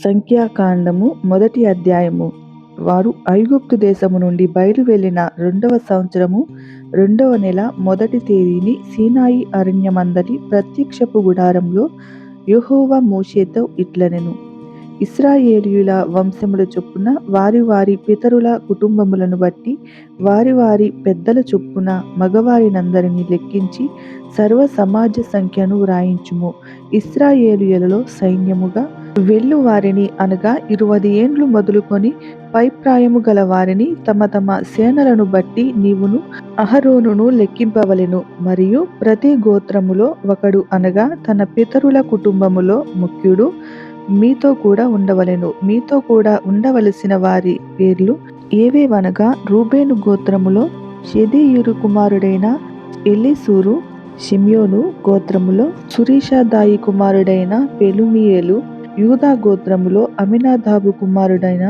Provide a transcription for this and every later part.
సంఖ్యాకాండము మొదటి అధ్యాయము. వారు ఐగుప్తు దేశము నుండి బయలు వెళ్ళిన రెండవ సంవత్సరము రెండవ నెల మొదటి తేదీని సీనాయి అరణ్యమందలి ప్రత్యక్షపు గుడారంలో యెహోవా మోషేతో ఇట్లనెను. ఇస్రాయేలీయుల వంశముల చొప్పున వారి వారి పితరుల కుటుంబములను బట్టి వారి వారి పెద్దల చొప్పున మగవారినందరినీ లెక్కించి సర్వ సమాజ సంఖ్యను వ్రాయించుము. ఇస్రాయేలీయులలో సైన్యముగా వెళ్ళు వారిని అనగా ఇరువది ఏండ్లు మొదలుకొని పైప్రాయము గల వారిని తమ తమ సేనలను బట్టి నీవును అహరోనును లెక్కింపవలెను. మరియు ప్రతి గోత్రములో ఒకడు అనగా తన పితరుల కుటుంబములో ముఖ్యుడు మీతో కూడా ఉండవలెను. మీతో కూడా ఉండవలసిన వారి పేర్లు ఏవేవనగా రూబేను గోత్రములో షెదీయురు కుమారుడైన ఎలిసూరు షిమ్యోను గోత్రములో సురీషాదాయి కుమారుడైన పెలుమియేలు యూదా గోత్రములో అమినాదాబు కుమారుడైన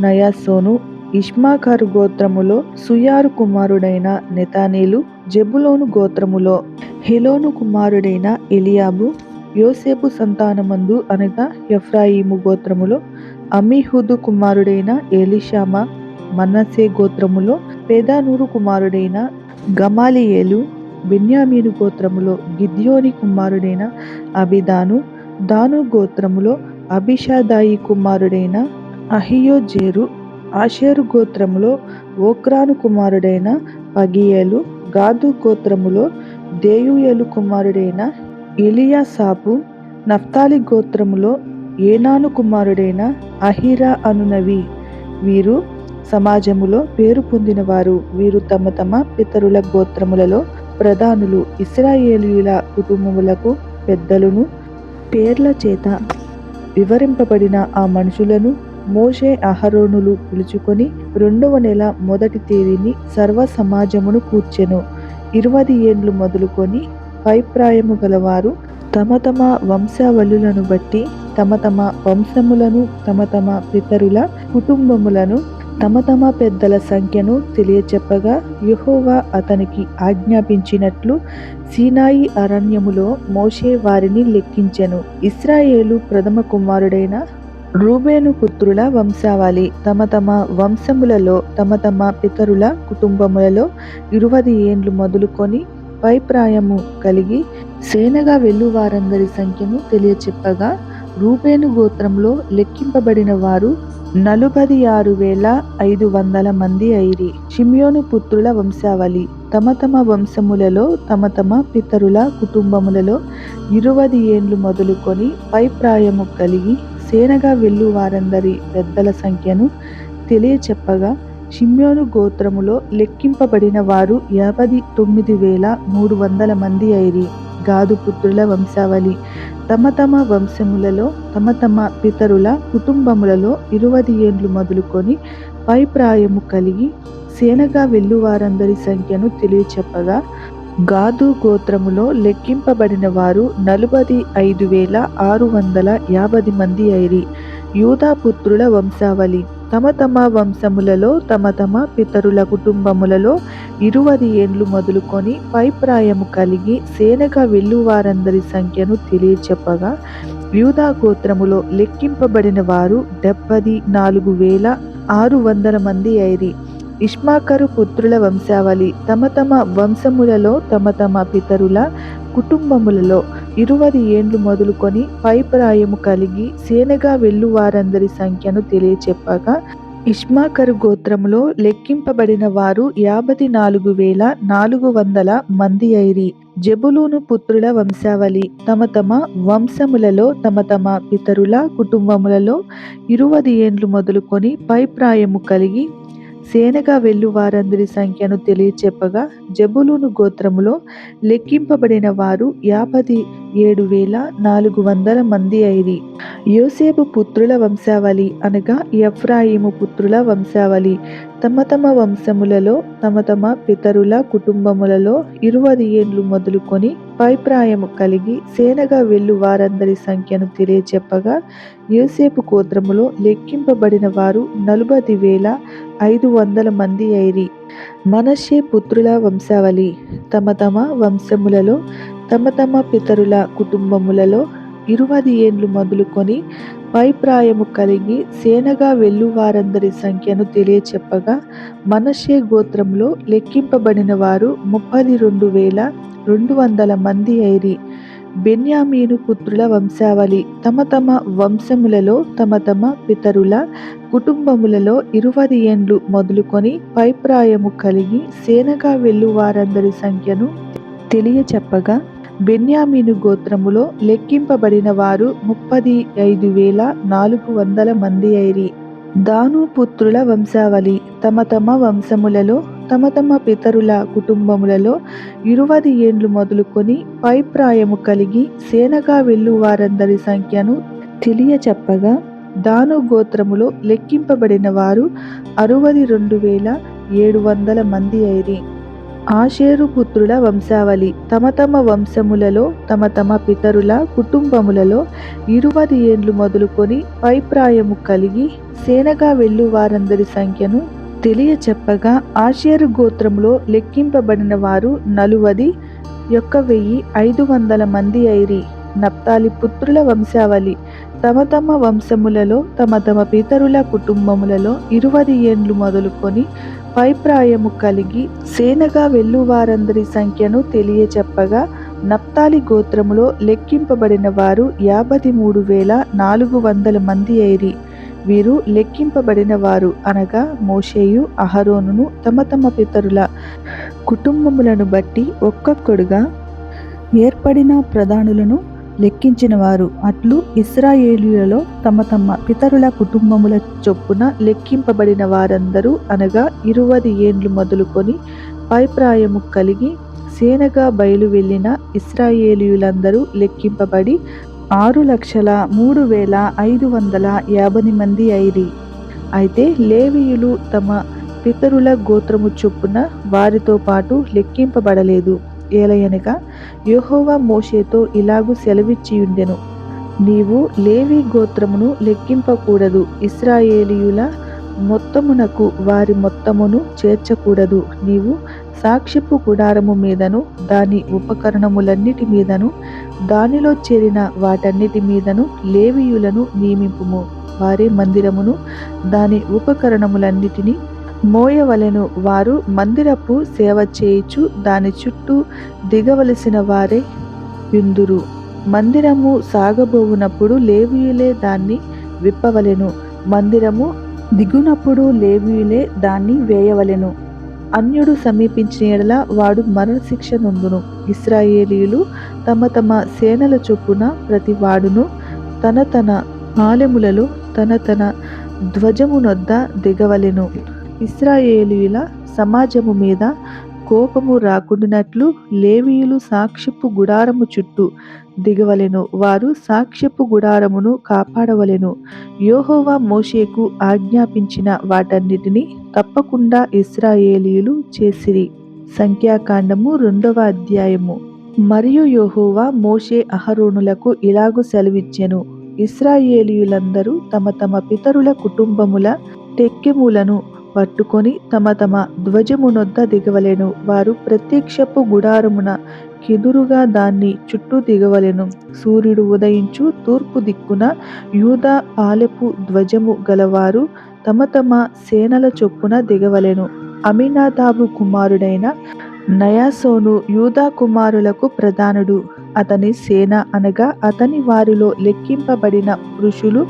నయాసోను ఇష్మాకారు గోత్రములో సుయారు కుమారుడైన నెతానేలు జెబులోను గోత్రములో హెలోను కుమారుడైన ఎలియాబు యోసేపు సంతానమందు అనగా ఎఫ్రాయిము గోత్రములో అమీహుదు కుమారుడైన ఎలిషామా మనసే గోత్రములో పేదానూరు కుమారుడైన గమాలియేలు బెన్యామీను గోత్రములో గిద్యోని కుమారుడైన అబిదాను దాను గోత్రములో అభిషాదాయి కుమారుడైన అహియోజేరు ఆషేరు గోత్రములో ఓక్రాను కుమారుడైన పగియేలు గాదు గోత్రములో దేయుయేలు కుమారుడైన ఇలియాసాపు నఫ్తాలి గోత్రములో ఏనాను కుమారుడైన అహిరా అనునవి. వీరు సమాజములో పేరు పొందినవారు. వీరు తమ తమ పితరుల గోత్రములలో ప్రధానులు. ఇస్రాయేలీయుల కుటుంబములకు పెద్దలను పేర్ల చేత వివరింపబడిన ఆ మనుషులను మోషే అహరోనులు పిలుచుకొని రెండవ నెల మొదటి తేదీని సర్వ సమాజమును కూర్చెను. ఇరవై ఏండ్లు మొదలుకొని పైప్రాయము గలవారు తమ తమ వంశావళులను బట్టి తమ తమ వంశములను తమ తమ పితరుల కుటుంబములను తమ తమ పెద్దల సంఖ్యను తెలియచెప్పగా యహోవా అతనికి ఆజ్ఞాపించినట్లు సీనాయి అరణ్యములో మోషే వారిని లెక్కించెను. ఇస్రాయేలు ప్రథమ కుమారుడైన రూబేను పుత్రుల వంశావళి. తమ తమ వంశములలో తమ తమ పితరుల కుటుంబములలో ఇరువది ఏండ్లు మొదలుకొని పైప్రాయము కలిగి సేనగా వెళ్ళు వారందరి సంఖ్యను తెలియచెప్పగా రూబేను గోత్రంలో లెక్కింపబడిన వారు నలుబది ఆరు వేల ఐదు వందల మంది ఐరి. షిమ్యోను పుత్రుల వంశావళి. తమ తమ వంశములలో తమ తమ పితరుల కుటుంబములలో ఇరువది ఏండ్లు మొదలుకొని పై ప్రాయము కలిగి సేనగా వెళ్ళు వారందరి పెద్దల సంఖ్యను తెలియచెప్పగా షిమ్యోను గోత్రములో లెక్కింపబడిన వారు యాభై తొమ్మిది వేల మూడు వందల మంది ఐరి. గాదు పుత్రుల వంశావళి. తమ తమ వంశములలో తమ తమ పితరుల కుటుంబములలో ఇరువది ఏండ్లు మొదలుకొని పై ప్రాయము కలిగి సేనగా వెళ్ళువారందరి సంఖ్యను తెలియచెప్పగా గాదు గోత్రములో లెక్కింపబడిన వారు నలభై ఐదు వేల ఆరు వందల యాభై మంది అయిరి. యూదా పుత్రుల వంశావళి. తమ తమ వంశములలో తమ తమ పితరుల కుటుంబములలో ఇరువది ఏండ్లు మొదలుకొని పైప్రాయము కలిగి సేనగా వెళ్ళువారందరి సంఖ్యను తెలియచెప్పగా యూదా గోత్రములో లెక్కింపబడిన వారు డెబ్బది నాలుగు వేల ఆరు వందల మంది అయిరి ఇష్మాకరు పుత్రుల వంశావళి తమ తమ వంశములలో తమ తమ పితరుల కుటుంబములలో ఇరువది ఏండ్లు మొదలుకొని పైప్రాయము కలిగి సేనగా వెళ్ళువారందరి సంఖ్యను తెలియచెప్పగా ఇష్మాకరు గోత్రములో లెక్కింపబడిన వారు యాభై నాలుగు వేల నాలుగు వందల మంది అయిరి జబులూను పుత్రుల వంశావళి. తమ తమ వంశములలో తమ తమ పితరుల కుటుంబములలో ఇరువది ఏండ్లు మొదలుకొని పైప్రాయము కలిగి సేనగా వెళ్ళు వారందరి సంఖ్యను తెలియచెప్పగా జబులూను గోత్రములో లెక్కింపబడిన వారు యాభై ఏడు వేల నాలుగు వందల మంది అయిరి. యోసేపు పుత్రుల వంశావళి అనగా ఎఫ్రాయిము పుత్రుల వంశావళి. తమ తమ వంశములలో తమ తమ పితరుల కుటుంబములలో ఇరువది ఏండ్లు మొదలుకొని పైప్రాయము కలిగి సేనగా వెళ్ళు వారందరి సంఖ్యను తెలియచెప్పగా యోసేపు గోత్రములో లెక్కింపబడిన వారు నలుబది వేల ఐదు వందల మంది అయిరి మనషే పుత్రుల వంశావళి. తమ తమ వంశములలో తమ తమ పితరుల కుటుంబములలో ఇరువది ఏండ్లు మొదలుకొని పైప్రాయము కలిగి సేనగా వెళ్ళు వారందరి సంఖ్యను తెలియచెప్పగా మనషే గోత్రంలో లెక్కింపబడిన వారు ముప్పది రెండు వేల రెండు వందల మంది అయిరి బెన్యామీను పుత్రుల వంశావళి. తమ తమ వంశములలో తమ తమ పితరుల కుటుంబములలో ఇరువది ఏండ్లు మొదలుకొని పైప్రాయము కలిగి సేనగా వెళ్ళు వారందరి సంఖ్యను తెలియచెప్పగా బెన్యామీను గోత్రములో లెక్కింపబడిన వారు ముప్పది ఐదు వేల నాలుగు వందల మంది అయిరి దాను పుత్రుల వంశావళి. తమ తమ వంశములలో తమ తమ పితరుల కుటుంబములలో ఇరువది ఏండ్లు మొదలుకొని పైప్రాయము కలిగి సేనగా వెళ్ళు వారందరి సంఖ్యను తెలియచెప్పగా దాను గోత్రములో లెక్కింపబడిన వారు అరువది రెండు వేల ఏడు వందల మంది అయిరి ఆషేరు పుత్రుల వంశావళి. తమ తమ వంశములలో తమ తమ పితరుల కుటుంబములలో ఇరువది ఏండ్లు మొదలుకొని పైప్రాయము కలిగి సేనగా వెళ్ళు వారందరి సంఖ్యను తెలియచెప్పగా ఆషేరు గోత్రములో లెక్కింపబడిన వారు నలువది యొక్క వెయ్యి ఐదు వందల మంది ఐరి నప్తాలి పుత్రుల వంశావళి. తమ తమ వంశములలో తమ తమ పితరుల కుటుంబములలో ఇరువది ఏండ్లు మొదలుకొని పైప్రాయము కలిగి సేనగా వెళ్ళువారందరి సంఖ్యను తెలియచెప్పగా నప్తాలి గోత్రములో లెక్కింపబడిన వారు యాభై మూడు వేల నాలుగు వందల మంది ఐరి. వీరు లెక్కింపబడిన వారు అనగా మోషేయు అహరోనును తమ తమ పితరుల కుటుంబములను బట్టి ఒక్కొక్కడుగా ఏర్పడిన ప్రధానులను లెక్కించిన వారు. అట్లు ఇస్రాయేలీయులలో తమ తమ పితరుల కుటుంబముల చొప్పున లెక్కింపబడిన వారందరూ అనగా ఇరువది ఏండ్లు మొదలుకొని పైప్రాయము కలిగి సేనగా బయలు వెళ్ళిన ఇస్రాయేలీయులందరూ లెక్కింపబడి ఆరు లక్షల మూడు వేల ఐదు వందల యాభై మంది ఐరి. అయితే లేవీయులు తమ పితరుల గోత్రము చొప్పున వారితో పాటు లెక్కింపబడలేదు. ఏలయనగా యహోవా మోషేతో ఇలాగు సెలవిచ్చియుండెను. నీవు లేవి గోత్రమును లెక్కింపకూడదు. ఇస్రాయేలీయుల మొత్తమునకు వారి మొత్తమును చేర్చకూడదు. నీవు సాక్షిపు గుడారము మీదను దాని ఉపకరణములన్నిటి మీదను దానిలో చేరిన వాటన్నిటి మీదను లేవీయులను నియమింపుము. వారే మందిరమును దాని ఉపకరణములన్నిటినీ మోయవలెను. వారు మందిరపు సేవ చేయుచు దాని చుట్టూ దిగవలసిన వారే యుందురు. మందిరము సాగబోవునప్పుడు లేవీయులే దాన్ని విప్పవలెను. మందిరము దిగునప్పుడు లేవీయులే దాన్ని వేయవలెను. అన్యుడు సమీపించిన ఎడల వాడు మరణశిక్ష నొందును. ఇస్రాయేలీయులు తమ తమ సేనల చొప్పున ప్రతి వాడును తన తన ఆలెములలో తన తన ధ్వజమునొద్ద దిగవలెను. ఇస్రాయేలీయుల సమాజము మీద కోపము రాకుండానట్లు లేవీయులు సాక్ష్యపు గుడారము చుట్టూ దిగవలెను. వారు సాక్ష్యపు గుడారమును కాపాడవలెను. యోహోవా మోషేకు ఆజ్ఞాపించిన వాటన్నిటిని తప్పకుండా ఇస్రాయేలీయులు చేసిరి. సంఖ్యాకాండము రెండవ అధ్యాయము. మరియు యోహోవా మోషే అహరోనులకు ఇలాగు సెలవిచ్చెను. ఇస్రాయేలీయులందరూ తమ తమ పితరుల కుటుంబముల టెక్కెములను పట్టుకొని తమ తమ ధ్వజమునొద్ద దిగవలెను. వారు ప్రత్యక్షపు గుడారమున కెదురుగా దాన్ని చుట్టూ దిగవలెను. సూర్యుడు ఉదయించు తూర్పు దిక్కున యూదా పాలెపు ధ్వజము గలవారు తమ తమ సేనల చొప్పున దిగవలెను. అమినాదాబు కుమారుడైన నయాసోను యూదా కుమారులకు ప్రధానుడు. అతని సేన అనగా అతని వారిలో లెక్కింపబడిన పురుషులు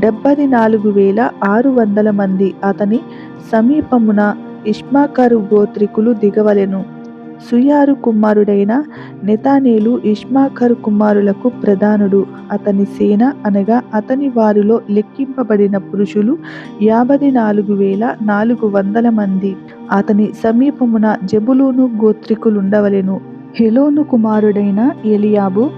డెబ్బది నాలుగు వేల ఆరు వందల మంది. అతని సమీపమున ఇష్మాకరు గోత్రికులు దిగవలెను. సుయారు కుమారుడైన నెతానేలు ఇష్మాకరు కుమారులకు ప్రధానుడు. అతని సేన అనగా అతని వారిలో లెక్కింపబడిన పురుషులు యాభై నాలుగు వేల నాలుగు వందల మంది. అతని సమీపమున జబులూను గోత్రికులుండవలెను. హెలోను కుమారుడైన ఎలియాబు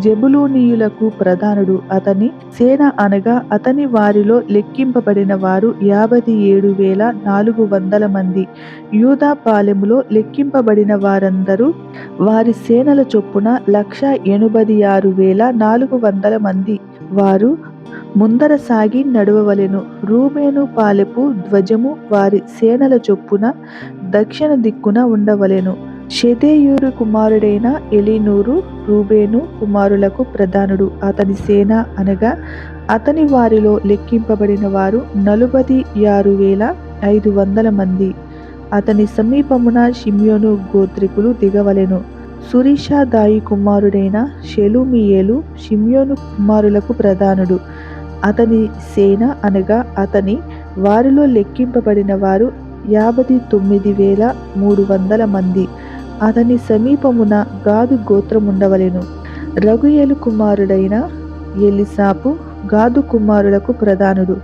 జబులూనీయులకు ప్రధానుడు అతని సేన అనగా అతని వారిలో లెక్కింపబడిన వారు యాభై ఏడు వేల నాలుగు వందల మంది. యూదా పాలెములో లెక్కింపబడిన వారందరూ వారి సేనల చొప్పున లక్ష ఎనభై ఆరు వేల నాలుగు వందల మంది. వారు ముందర సాగి నడవవలెను. రూబేను పాలెపు ధ్వజము వారి సేనల చొప్పున దక్షిణ దిక్కున ఉండవలెను. షెదేయూరు కుమారుడైన ఎలినూరు రూబేను కుమారులకు ప్రధానుడు. అతని సేన అనగా అతని వారిలో లెక్కింపబడిన వారు నలుబది ఆరు వేల ఐదు వందల మంది. అతని సమీపమున షిమ్యోను గోత్రికులు దిగవలెను. సురీషాదాయి కుమారుడైన షెలుమియేలు షిమ్యోను కుమారులకు ప్రధానుడు. అతని సేన అనగా అతని వారిలో లెక్కింపబడిన వారు యాభై తొమ్మిది వేల మూడు వందల మంది. అతని సమీపమున గాదు గోత్రముండవలెను. రఘుయేలు కుమారుడైన ఎలిసాపు గాదు కుమారులకు ప్రధానుడు.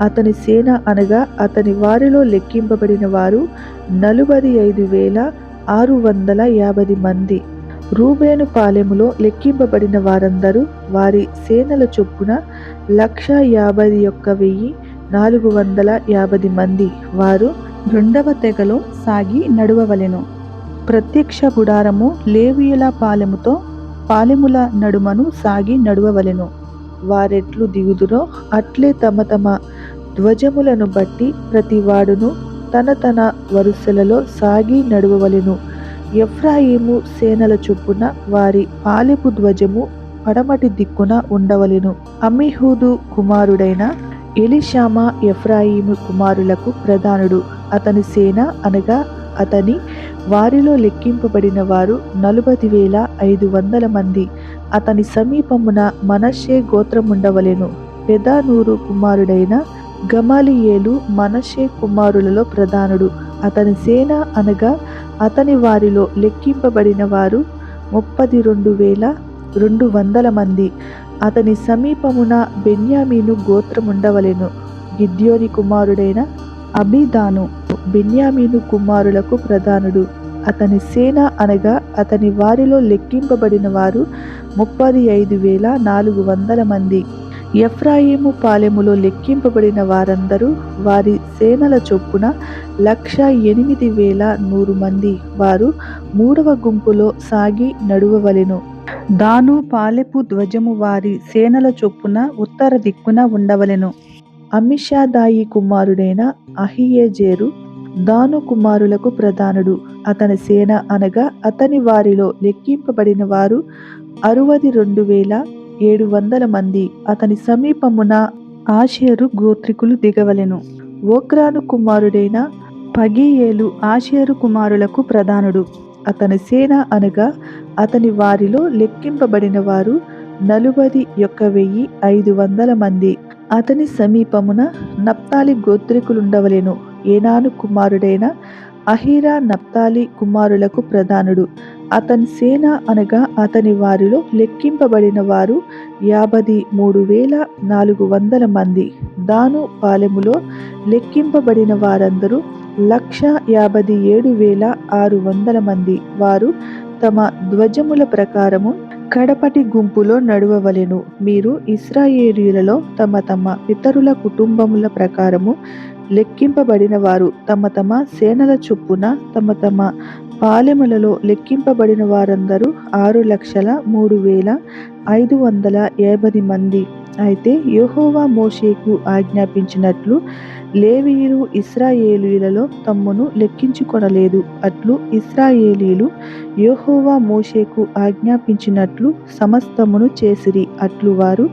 అతని సేన అనగా అతని వారిలో లెక్కింపబడిన వారు నలుబది ఐదు వేల ఆరు వందల యాభై మంది. రూబేను పాలెములో లెక్కింపబడిన వారందరూ వారి సేనల చొప్పున లక్ష యాభై ఒక్క వెయ్యి నాలుగు వందల యాభై మంది. వారు రెండవ తెగలో సాగి నడువవలెను. ప్రత్యక్ష గుడారము లేవియుల పాలెముతో పాలెముల నడుమను సాగి నడువవలెను. వారెట్లు దిగుదురో అట్లే తమ తమ ధ్వజములను బట్టి ప్రతివాడును తన తన వరుసలలో సాగి నడువవలెను. ఎఫ్రాయిము సేనల చొప్పున వారి పాలెపు ధ్వజము పడమటి దిక్కున ఉండవలెను. అమిహూదు కుమారుడైన ఎలిషామా ఎఫ్రాయిము కుమారులకు ప్రధానుడు. అతని సేన అనగా అతని వారిలో లెక్కింపబడిన వారు నలుబది వేల ఐదు వందల మంది. అతని సమీపమున మనషే గోత్రముండవలెను. పెదానూరు కుమారుడైన గమాలియేలు మనషే కుమారులలో ప్రధానుడు. అతని సేన అనగా అతని వారిలో లెక్కింపబడిన వారు ముప్పది రెండు వేల రెండు వందల మంది. అతని సమీపమున బెన్యామీను గోత్రముండవలెను. గిద్యోని కుమారుడైన అభిదాను బెన్యామీను కుమారులకు ప్రధానుడు. అతని సేన అనగా అతని వారిలో లెక్కింపబడిన వారు ముప్పది ఐదు వేల నాలుగు వందల మంది. ఎఫ్రాయిము పాలెములో లెక్కింపబడిన వారందరూ వారి సేనల చొప్పున లక్ష ఎనిమిది వేల నూరు మంది. వారు మూడవ గుంపులో సాగి నడువవలెను. దాను పాలెపు ధ్వజము వారి సేనల చొప్పున ఉత్తర దిక్కున ఉండవలెను. అమిషాదాయి కుమారుడైన అహియేజేరు దాను కుమారులకు ప్రధానుడు. అతని సేన అనగా అతని వారిలో లెక్కింపబడిన వారు అరవది రెండు వేల ఏడు వందల మంది. అతని సమీపమున ఆషేరు గోత్రికులు దిగవలెను. ఓక్రాను కుమారుడైన పగియేలు ఆషేరు కుమారులకు ప్రధానుడు. అతని సేన అనగా అతని వారిలో లెక్కింపబడిన వారు నలుబది యొక్క వెయ్యి ఐదు వందల మంది. అతని సమీపమున నప్తాలి గోత్రికులుండవలెను. ఏనాను కుమారుడైన అహీరా నప్తాలి కుమారులకు ప్రధానుడు. అతని సేన అనగా అతని వారిలో లెక్కింపబడిన వారు యాభై మూడు వేల నాలుగు వందల మంది. దాను పాలెములో లెక్కింపబడిన వారందరూ లక్ష యాభై ఏడు వేల ఆరు వందల మంది. వారు తమ ధ్వజముల ప్రకారము కడపటి గుంపులో నడువవలెను. మీరు ఇస్రాయేలీలలో తమ తమ ఇతరుల కుటుంబముల ప్రకారము లెక్కింపబడిన వారు తమ తమ సేనల చొప్పున తమ తమ పాలెములలో లెక్కింపబడిన వారందరూ ఆరు లక్షల మూడు వేల ఐదు వందల యాభై మంది. అయితే యోహోవా మోషేకు ఆజ్ఞాపించినట్లు లేవీయులు ఇస్రాయేలీలలో తమ్మును లెక్కించుకొనలేదు. అట్లు ఇస్రాయేలీలు యోహోవా మోషేకు ఆజ్ఞాపించినట్లు సమస్తమును చేసిరి. అట్లు వారు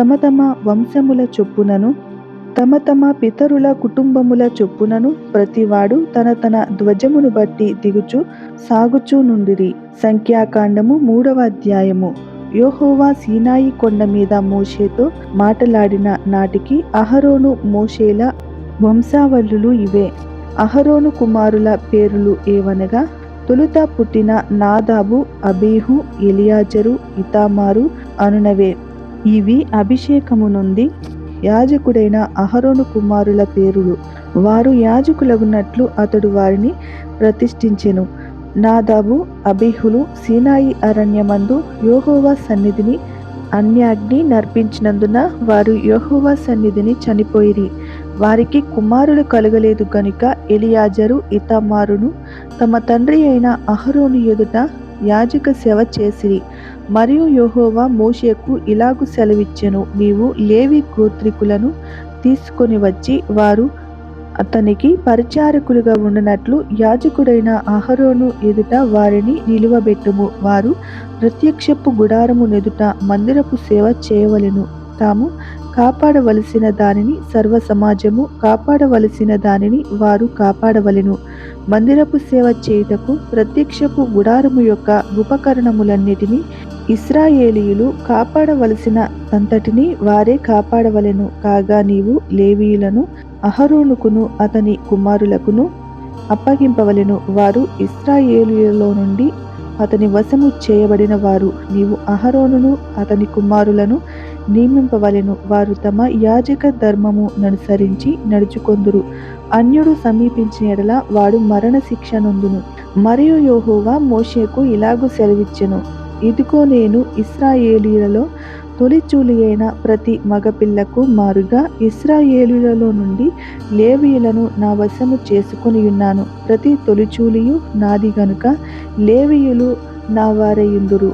తమ తమ వంశముల చొప్పునను తమ తమ పితరుల కుటుంబముల చొప్పునను ప్రతివాడు తన తన ధ్వజమును బట్టి దిగుచు సాగుచూ నుండిరి. సంఖ్యాకాండము మూడవ అధ్యాయము. యోహోవా సీనాయి కొండ మీద మోషేతో మాటలాడిన నాటికి అహరోను మోషేల వంశావళులు ఇవే. అహరోను కుమారుల పేరులు ఏవనగా తొలుత పుట్టిన నాదాబు అబీహు ఎలియాజరు ఇతామారు అనునవే. ఇవి అభిషేకము నుండి యాజకుడైన అహరోను కుమారుల పేరులు. వారు యాజకులగున్నట్లు అతడు వారిని ప్రతిష్ఠించెను. నాదాబు అబీహులు సీనాయి అరణ్యమందు యోహోవా సన్నిధిని అన్యాగ్ని నర్పించినందున వారు యోహోవా సన్నిధిని చనిపోయిరి. వారికి కుమారులు కలగలేదు గనుక ఎలియాజరు ఇతమారును తమ తండ్రి అయిన అహరోను ఎదుట యాజక సేవ చేసిరి. మరియు యోహోవా మోషేకు ఇలాగు సెలవిచ్చెను. నీవు లేవి గోత్రికులను తీసుకొని వచ్చి వారు అతనికి పరిచారకులుగా ఉండనట్లు యాజకుడైన అహరోను ఎదుట వారిని నిలువబెట్టుము. వారు ప్రత్యక్షపు గుడారము నెదుట మందిరపు సేవ చేయవలెను. తాము కాపాడవలసిన దానిని సర్వ సమాజము కాపాడవలసిన దానిని వారు కాపాడవలెను. మందిరపు సేవ చేయుటకు ప్రత్యక్షపు గుడారము యొక్క ఉపకరణములన్నిటినీ ఇస్రాయేలీయులు కాపాడవలసిన అంతటిని వారే కాపాడవలెను. కాగా నీవు లేవీయులను అహరోనుకును అతని కుమారులకును అప్పగింపవలెను. వారు ఇస్రాయేలీయులలో నుండి అతని వశము చేయబడిన వారు. నీవు అహరోనును అతని కుమారులను నియమింపవలెను. వారు తమ యాజక ధర్మము అనుసరించి నడుచుకొందురు. అన్యుడు సమీపించిన ఎడల వాడు మరణ శిక్ష నొందును. మరియు యోహోవా మోషేకు ఇలాగూ సెలవిచ్చెను. ఇదిగో నేను ఇస్రాయేలీలలో తొలిచూలి అయిన ప్రతి మగపిల్లకు మారుగా ఇస్రాయేలులలో నుండి లేవీయులను నా వశము చేసుకొని ఉన్నాను. ప్రతి తొలిచూలియు నాది గనుక లేవీయులు నా వారయుందురు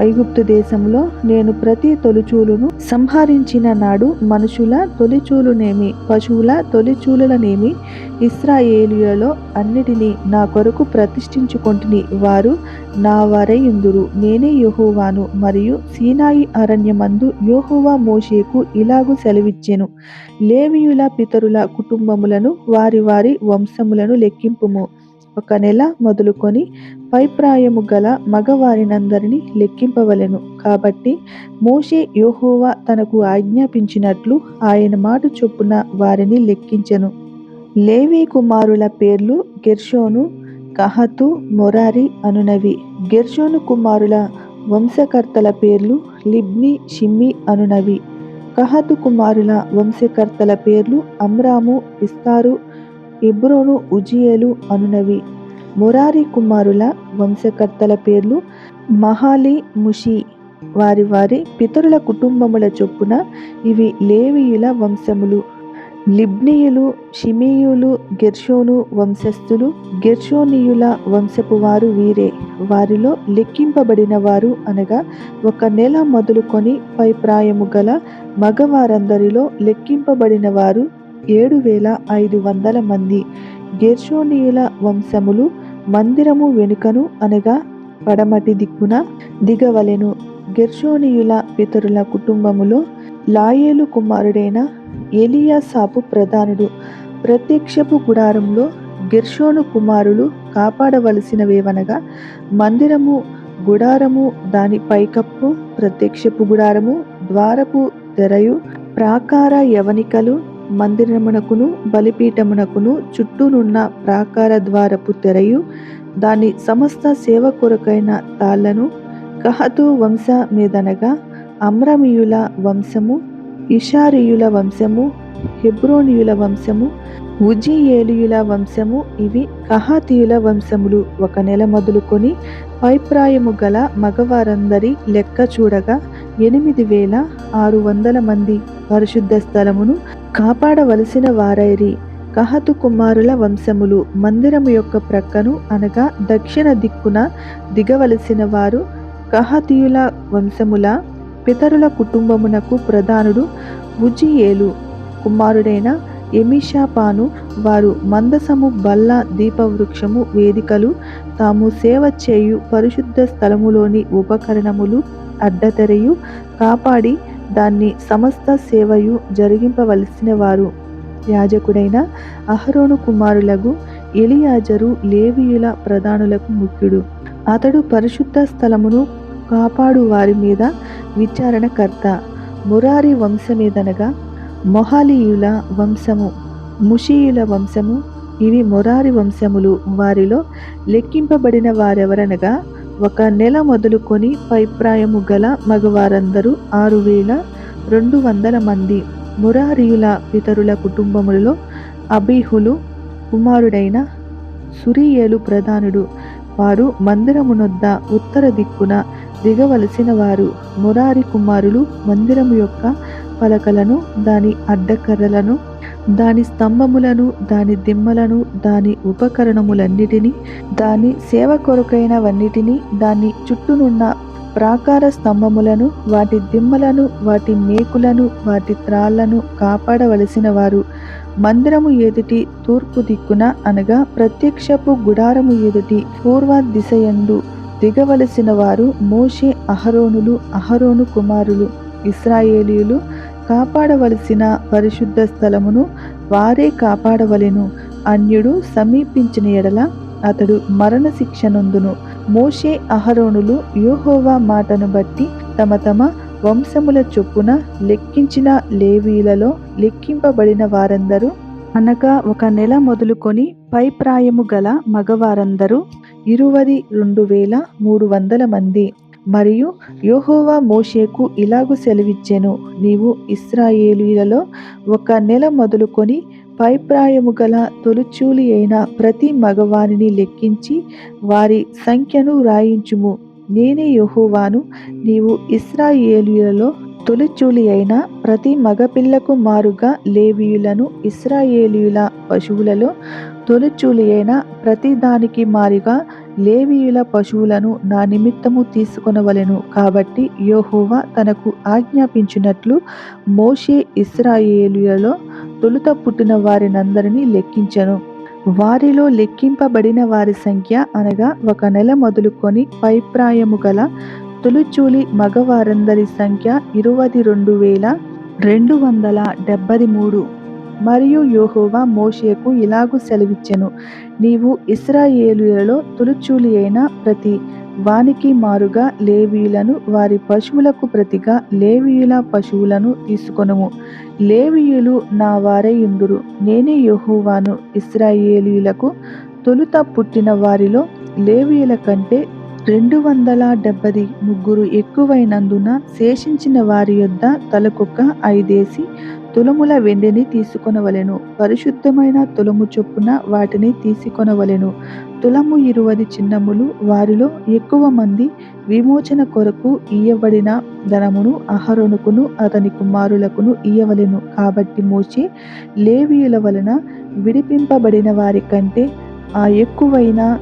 ఐగుప్తు దేశంలో నేను ప్రతి తొలిచూలును సంహరించిన నాడు మనుషుల తొలిచూలునేమి పశువుల తొలిచూలులనేమి ఇస్రాయేలియలో అన్నిటినీ నా కొరకు ప్రతిష్ఠించుకుంటుని వారు నా వారయుందురు. నేనే యెహోవాను మరియు సీనాయి అరణ్యమందు యోహోవా మోషేకు ఇలాగు సెలవిచ్చెను. లేవియుల పితరుల కుటుంబములను వారి వారి వంశములను లెక్కింపుము. ఒక నెల మొదలుకొని పైప్రాయము గల మగవారినందరినీ లెక్కింపవలెను. కాబట్టి మోషే యోహోవా తనకు ఆజ్ఞాపించినట్లు ఆయన మాట చొప్పున వారిని లెక్కించెను. లేవి కుమారుల పేర్లు గెర్షోను కహతు మొరారి అనునవి. గెర్షోను కుమారుల వంశకర్తల పేర్లు లిబ్ని షిమ్మి అనునవి. కహతు కుమారుల వంశకర్తల పేర్లు అమ్రాము ఇస్తారు ఇబ్రోను ఉజియేలు అనునవి. మురారి కుమారుల వంశకర్తల పేర్లు మహాలి ముషి. వారి వారి పితరుల కుటుంబముల చొప్పున ఇవి లేవీయుల వంశములు. లిబ్నీయులు షిమీయులు గెర్షోను వంశస్థులు గెర్షోనీయుల వంశపు వారు వీరే. వారిలో లెక్కింపబడిన వారు అనగా ఒక నెల మొదలుకొని పై ప్రాయము గల మగవారందరిలో లెక్కింపబడిన వారు ఏడు వేల ఐదు వందల మంది. గెర్షోనీయుల వంశములు మందిరము వెనుకను అనగా పడమటి దిక్కున దిగవలెను. గెర్షోనీయుల పితరుల కుటుంబములో లాయేలు కుమారుడైన ఎలియాసాపు ప్రధానుడు. ప్రత్యక్షపు గుడారంలో గెర్షోను కుమారులు కాపాడవలసినవేవనగా మందిరము గుడారము దాని పైకప్పు ప్రత్యక్షపు గుడారము ద్వారపు తెరయు ప్రాకార యవనికలు మందిరమునకును బలిపీఠమునకును చుట్టూనున్న ప్రాకార ద్వారపు తెరయు దాని సమస్త సేవ కొరకైన తాళ్ళను కహతు వంశ మీదనగా అమ్రమీయుల వంశము ఇషారీయుల వంశము హెబ్రోనియుల వంశము ఉజియేలియుల వంశము ఇవి కహాతీయుల వంశములు. ఒక నెల మొదలుకొని పైప్రాయము గల మగవారందరి లెక్క చూడగా ఎనిమిది వేల ఆరు వందల మంది పరిశుద్ధ స్థలమును కాపాడవలసిన వారైరి. కహతు కుమారుల వంశములు మందిరము యొక్క ప్రక్కను అనగా దక్షిణ దిక్కున దిగవలసిన వారు కహతీయుల వంశముల పితరుల కుటుంబమునకు ప్రధానుడు ఉజియేలు కుమారుడైన ఎమిషాపాను వారు మందసము బల్ల దీపవృక్షము వేదికలు తాము సేవ చేయు పరిశుద్ధ స్థలములోని ఉపకరణములు అడ్డతెరయు కాపాడి దాన్ని సమస్త సేవయు జరిగింపవలసిన వారు యాజకుడైన అహరోను కుమారులకు ఎలియాజరు లేవియుల ప్రధానులకు ముఖ్యుడు. అతడు పరిశుద్ధ స్థలమును కాపాడు వారి మీద విచారణకర్త. మురారి వంశమేదనగా మొహాలీయుల వంశము ముషీయుల వంశము ఇవి మొరారి వంశములు. వారిలో లెక్కింపబడిన వారెవరనగా ఒక నెల మొదలుకొని పైప్రాయము గల మగవారందరూ ఆరు వేల రెండు వందల మంది. మురారియుల పితరుల కుటుంబములలో అబీహులు కుమారుడైన సురియేలు ప్రధానుడు. వారు మందిరమునొద్ద ఉత్తర దిక్కున దిగవలసిన వారు మురారి కుమారులు మందిరము యొక్క పలకలను దాని అడ్డకర్రలను దాని స్తంభములను దాని దిమ్మలను దాని ఉపకరణములన్నిటినీ దాని సేవ కొరకైనవన్నిటినీ దాని చుట్టూనున్న ప్రాకార స్తంభములను వాటి దిమ్మలను వాటి మేకులను వాటి త్రాళ్ళను కాపాడవలసిన వారు మందిరము ఎదుటి తూర్పు దిక్కున అనగా ప్రత్యక్షపు గుడారము ఎదుటి పూర్వ దిశయందు దిగవలసిన వారు మోషే అహరోనులు అహరోను కుమారులు ఇస్రాయేలీయులు కాపాడవలసిన పరిశుద్ధ స్థలమును వారే కాపాడవలెను. అన్యుడు సమీపించిన ఎడల అతడు మరణశిక్ష నందును మోషే అహరోనులు యోహోవా మాటను బట్టి తమ తమ వంశముల చొప్పున లెక్కించిన లేవీలలో లెక్కింపబడిన వారందరూ అనగా ఒక నెల మొదలుకొని పై ప్రాయము గల మగవారందరూ ఇరువది రెండు వేల మూడు వందల మంది. మరియు యోహోవా మోషేకు ఇలాగు సెలవిచ్చెను. నీవు ఇస్రాయేలీలలో ఒక నెల మొదలుకొని పైప్రాయము గల తొలుచూలి అయిన ప్రతి మగవానిని లెక్కించి వారి సంఖ్యను రాయించుము. నేనే యహోవాను. నీవు ఇస్రాయేలీలలో తొలిచూలి అయిన ప్రతి మగపిల్లకు మారుగా లేవీయులను ఇస్రాయేలీయుల పశువులలో తొలిచూలి అయిన ప్రతి దానికి మారిగా లేవీయుల పశువులను నా నిమిత్తము తీసుకొనవలెను కాబట్టి యోహోవా తనకు ఆజ్ఞాపించినట్లు మోషే ఇస్రాయేలులలో తొలుత పుట్టిన వారినందరినీ లెక్కించను. వారిలో లెక్కింపబడిన వారి సంఖ్య అనగా ఒక నెల మొదలుకొని పైప్రాయము గల తొలిచూలి మగవారందరి సంఖ్య ఇరువది రెండు వేల రెండు వందల డెబ్బది మూడు. మరియు యోహోవా మోషేకు ఇలాగు సెలవిచ్చెను. నీవు ఇస్రాయేలులలో తొలిచూలి అయిన ప్రతి వానికి మారుగా లేవీయులను వారి పశువులకు ప్రతిగా లేవీయుల పశువులను తీసుకొనుము. లేవీయులు నా వారై ఇందురు నేనే యహోవాను ఇస్రాయేలీయులకు తొలుత పుట్టిన వారిలో లేవీయుల కంటే రెండు వందల డెబ్బది ముగ్గురు ఎక్కువైనందున శేషించిన వారి యొద్ద తలకొక్క ఐదేసి తులముల వెండిని తీసుకొనవలెను. పరిశుద్ధమైన తులము చొప్పున వాటిని తీసుకొనవలెను. తులము ఇరువది చిన్నములు వారిలో ఎక్కువ మంది విమోచన కొరకు ఇయ్యబడిన ధనమును అహరోనుకును అతని కుమారులకును ఇయ్యవలెను. కాబట్టి మోషే లేవీయుల వలన విడిపింపబడిన వారి కంటే ఆ ఎక్కువైన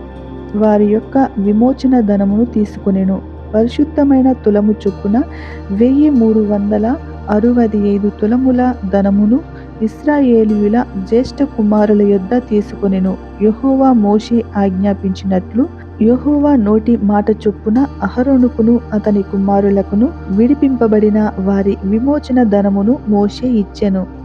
వారి యొక్క విమోచన ధనమును తీసుకొనెను. పరిశుద్ధమైన తులము చొప్పున వెయ్యి మూడు వందల అరువది ఐదు తులముల ధనమును ఇస్రాయేలీయుల జ్యేష్ఠ కుమారుల యొద్ద తీసుకొనెను. యహోవా మోషే ఆజ్ఞాపించినట్లు యహోవా నోటి మాట చొప్పున అహరోనుకును అతని కుమారులకును విడిపింపబడిన వారి విమోచన ధనమును మోషే ఇచ్చెను.